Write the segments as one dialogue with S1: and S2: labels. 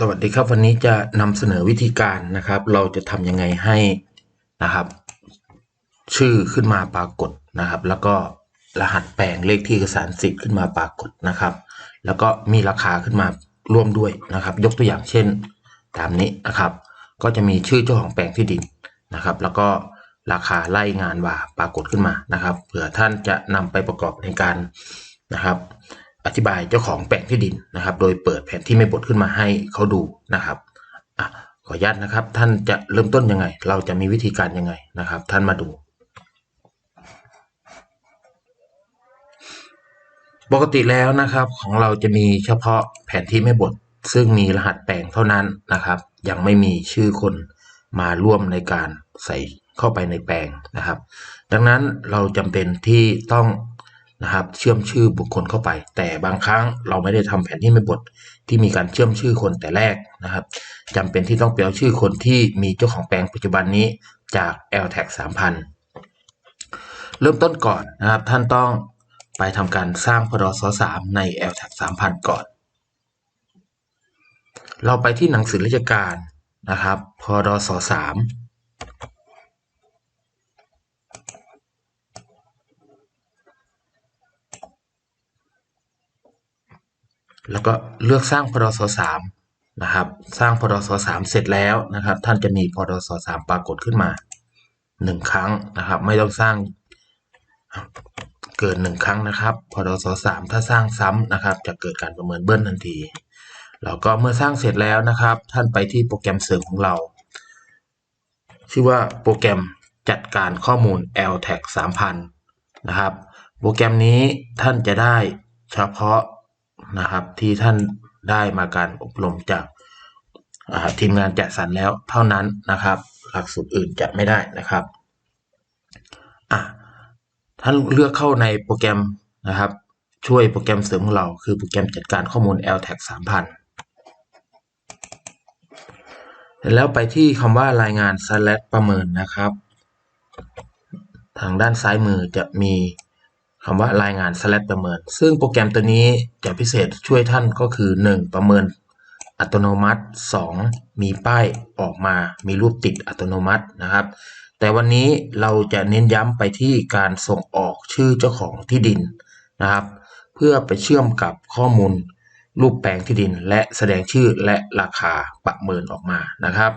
S1: สวัสดีครับวันนี้จะนำเสนอวิธีการนะครับ เราจะทำยังไงให้นะครับ ชื่อขึ้นมาปรากฏนะครับ แล้วก็รหัสแปลงเลขที่เอกสารสิทธิ์ขึ้นมาปรากฏนะครับ แล้วก็มีราคาขึ้นมาร่วมด้วยนะครับ ยกตัวอย่างเช่น ตามนี้นะครับ ก็จะมีชื่อเจ้าของแปลงที่ดินนะครับ แล้วก็ราคาไล่งานว่าปรากฏขึ้นมานะครับเผื่อท่านจะนำไปประกอบในการนะครับ อธิบายเจ้าของแปลงที่ดินนะครับ โดยเปิดแผนที่ไม่บดขึ้นมาให้เขาดูนะครับอขออนุญาตนะครับ ท่านจะเริ่มต้นยังไง เราจะมีวิธีการยังไงนะครับ ท่านมาดู ปกติแล้วนะครับของเราจะมีเฉพาะแผนที่ไม่บดซึ่งมีรหัสแปลงเท่านั้นนะครับ ยังไม่มีชื่อคนมาร่วมในการใส่เข้าไปในแปลงนะครับ ดังนั้นเราจำเป็นที่ต้อง นะครับ เชื่อมชื่อบุคคลเข้าไป แต่บางครั้งเราไม่ได้ทำแผนที่ไม่บดที่มีการเชื่อมชื่อคนแต่แรกนะครับจำเป็นที่ต้องไปเอาชื่อคนที่มีเจ้าของแปลงปัจจุบันนี้จาก l t a g 3000 เริ่มต้นก่อนนะครับ ท่านต้องไปทำการสร้างพรส3ใน l t a g 3000 ก่อน เราไปที่หนังสือราชการนะครับพรส3 แล้วก็เลือกสร้างพรส3นะครับ สร้างพรส3เสร็จแล้วนะครับ ท่านจะมีพรส3ปรากฏขึ้นมา1ครั้งนะครับ ไม่ต้องสร้างเกิน1ครั้งนะครับพรส3ถ้าสร้างซ้ำนะครับ จะเกิดการประเมินเบิ้ลทันทีแล้วก็เมื่อสร้างเสร็จแล้วนะครับ ท่านไปที่โปรแกรมเสริมของเรา ชื่อว่าโปรแกรมจัดการข้อมูล LTAG 3000 นะครับ โปรแกรมนี้ท่านจะได้เฉพาะ นะครับ ที่ท่านได้มาการอบรมจากทีมงานจัดสรรแล้วเท่านั้นนะครับ หลักสูตรอื่นจะไม่ได้นะครับอะท่านเลือกเข้าในโปรแกรมนะครับ ช่วยโปรแกรมเสริมของเรา คือโปรแกรมจัดการข้อมูล LTAG 3000 แล้วไปที่คำว่ารายงาน slash ประเมินนะครับ ทางด้านซ้ายมือจะมี คำว่ารายงาน slash ประเมิน ซึ่งโปรแกรมตัวนี้จะพิเศษช่วยท่านก็คือ 1. ประเมินอัตโนมัติ 2. มีป้ายออกมา มีรูปติดอัตโนมัตินะครับ แต่วันนี้เราจะเน้นย้ำไปที่การส่งออกชื่อเจ้าของที่ดินนะครับ เพื่อไปเชื่อมกับข้อมูล รูปแปลงที่ดิน และแสดงชื่อและราคาประเมินออกมานะครับ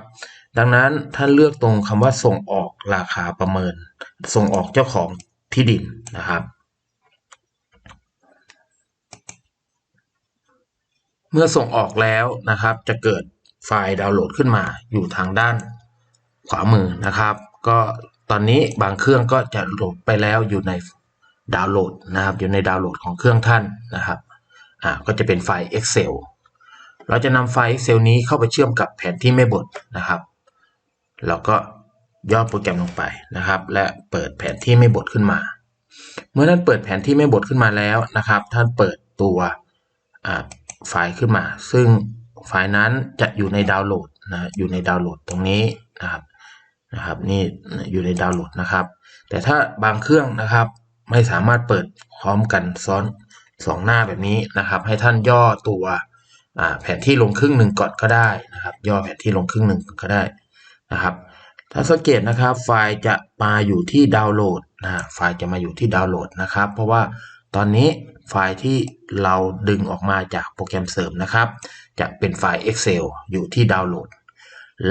S1: ดังนั้นท่านเลือกตรงคำว่าส่งออกราคาประเมิน ส่งออกเจ้าของที่ดินนะครับ เมื่อส่งออกแล้วนะครับ จะเกิดไฟล์ดาวน์โหลดขึ้นมาอยู่ทางด้านขวามือนะครับ ก็ตอนนี้บางเครื่องก็จะโหลดไปแล้วอยู่ในดาวน์โหลดนะครับ อยู่ในดาวน์โหลดของเครื่องท่านนะครับอ่าก็จะเป็นไฟล์ Excel เราจะนำไฟล์ Excel นี้เข้าไปเชื่อมกับแผนที่ไม่บดนะครับเราก็ย่อโปรแกรมลงไปนะครับ และเปิดแผนที่ไม่บดขึ้นมา เมื่อท่านเปิดแผนที่ไม่บดขึ้นมาแล้วนะครับ ท่านเปิดตัว ไฟล์ขึ้นมา ซึ่งไฟล์นั้นจะอยู่ในดาวน์โหลดนะอยู่ในดาวน์โหลดตรงนี้นะครับนะครับนี่อยู่ในดาวน์โหลดนะครับ แต่ถ้าบางเครื่องนะครับไม่สามารถเปิดพร้อมกันซ้อนสองหน้าแบบนี้นะครับ ให้ท่านย่อตัวแผนที่ลงครึ่งหนึ่งก่อนก็ได้นะครับ ย่อแผนที่ลงครึ่งหนึ่งก็ได้นะครับ ถ้าสังเกตนะครับไฟล์จะมาอยู่ที่ดาวน์โหลดนะไฟล์จะมาอยู่ที่ดาวน์โหลดนะครับ เพราะว่าตอนนี้ ไฟล์ที่เราดึงออกมาจากโปรแกรมเสริมนะครับ จะเป็นไฟล์ Excel อยู่ที่ดาวน์โหลด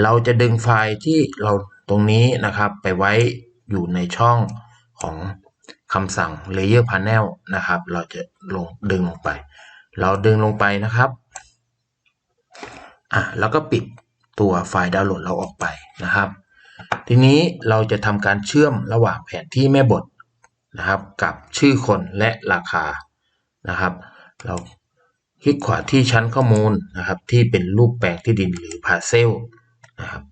S1: เราจะดึงไฟล์ที่เราตรงนี้นะครับไปไว้อยู่ในช่องของคำสั่ง Layer Panel นะครับ เราจะลงดึงลงไป เราดึงลงไปนะครับอะแล้วก็ปิดตัวไฟล์ดาวน์โหลดเราออกไปนะครับ ทีนี้เราจะทำการเชื่อมระหว่างแผนที่แม่บทนะครับ กับชื่อคนและราคา นะครับ เราคลิกขวาที่ชั้นข้อมูลนะครับ ที่เป็นรูปแปลงที่ดินหรือพาเซลนะครับ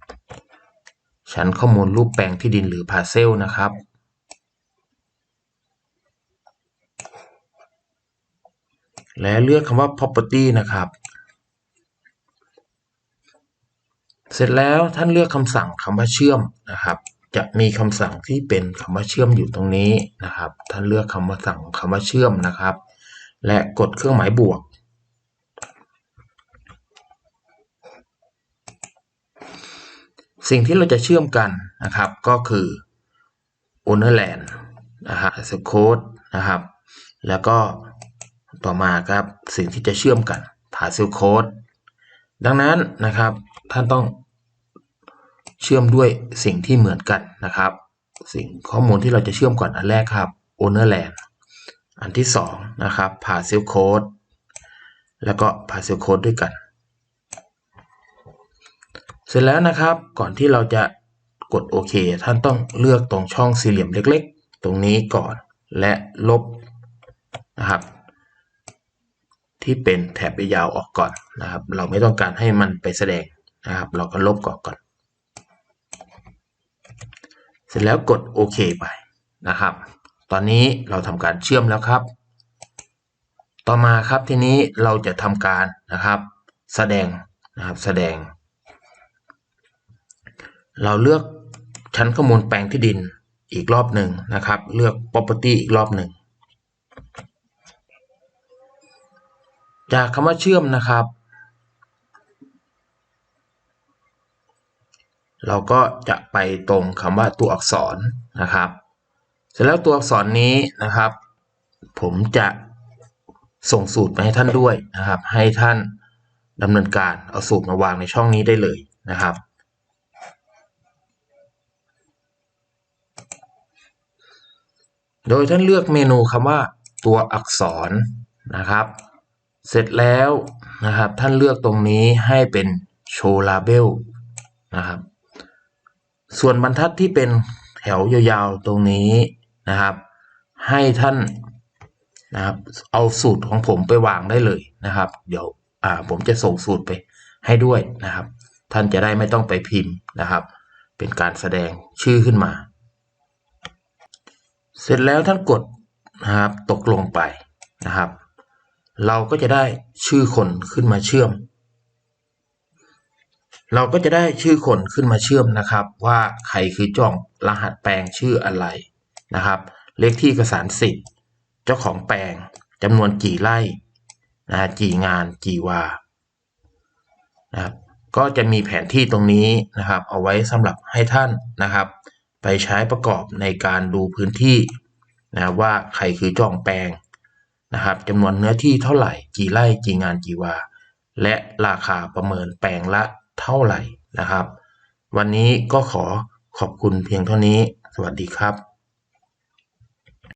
S1: ชั้นข้อมูลรูปแปลงที่ดินหรือพาเซลนะครับและเลือกคำว่า property นะครับ เสร็จแล้วท่านเลือกคำสั่งคำว่าเชื่อมนะครับ จะมีคำสั่งที่เป็นคำว่าเชื่อมอยู่ตรงนี้นะครับ ท่านเลือกคำว่าสั่งคำว่าเชื่อมนะครับ และกดเครื่องหมายบวก สิ่งที่เราจะเชื่อมกันนะครับก็คือ ownerland นะครับ asset code นะครับ แล้วก็ต่อมาครับสิ่งที่จะเชื่อมกัน parcel code ดังนั้นนะครับท่านต้องเชื่อมด้วยสิ่งที่เหมือนกันนะครับ สิ่งข้อมูลที่เราจะเชื่อมก่อนอันแรกครับ ownerland อันที่สองนะครับ parcel code แล้วก็ parcel code ด้วยกัน เสร็จแล้วนะครับก่อนที่เราจะกดโอเค ท่านต้องเลือกตรงช่องสี่เหลี่ยมเล็กๆ ตรงนี้ก่อนและลบนะครับ ที่เป็นแถบยาวออกก่อนนะครับ เราไม่ต้องการให้มันไปแสดงนะครับ เราก็ลบก่อนก่อน เสร็จแล้วกดโอเคไปนะครับ ตอนนี้เราทำการเชื่อมแล้วครับ ต่อมาครับทีนี้เราจะทำการนะครับ แสดงนะครับแสดง เราเลือกชั้นข้อมูลแปลงที่ดินอีกรอบหนึ่งนะครับ เลือก property อีกรอบหนึ่งจากคำว่าเชื่อมนะครับ เราก็จะไปตรงคำว่าตัวอักษรนะครับ สร็จแล้วตัวอักษรนี้นะครับ ผมจะส่งสูตรไปให้ท่านด้วยนะครับ ให้ท่านดำเนินการเอาสูตรมาวางในช่องนี้ได้เลยนะครับ โดยท่านเลือกเมนูคำว่าตัวอักษรนะครับ เสร็จแล้วนะครับท่านเลือกตรงนี้ให้เป็นโชว์ลาเบลนะครับ ส่วนบรรทัดที่เป็นแถวยาวๆตรงนี้ นะครับ ให้ท่านนะครับ เอาสูตรของผมไปวางได้เลยนะครับ เดี๋ยวอ่าผมจะส่งสูตรไปให้ด้วยนะครับ ท่านจะได้ไม่ต้องไปพิมพ์นะครับ เป็นการแสดงชื่อขึ้นมา เสร็จแล้วท่านกดนะครับ ตกลงไปนะครับ เราก็จะได้ชื่อคนขึ้นมาเชื่อม เราก็จะได้ชื่อคนขึ้นมาเชื่อมนะครับ ว่าใครคือจ้องรหัสแปลงชื่ออะไร นะครับเลขที่เอกสารสิทธิ์ เจ้าของแปลงจำนวนกี่ไร่นะกี่งานกี่วานะครับก็จะมีแผนที่ตรงนี้นะครับ เอาไว้สำหรับให้ท่านนะครับ ไปใช้ประกอบในการดูพื้นที่นะว่าใครคือจ้องแปลงนะครับจำนวนเนื้อที่เท่าไหร่ กี่ไร่กี่งานกี่วา และราคาประเมินแปลงละเท่าไหร่นะครับ วันนี้ก็ขอขอบคุณเพียงเท่านี้ สวัสดีครับ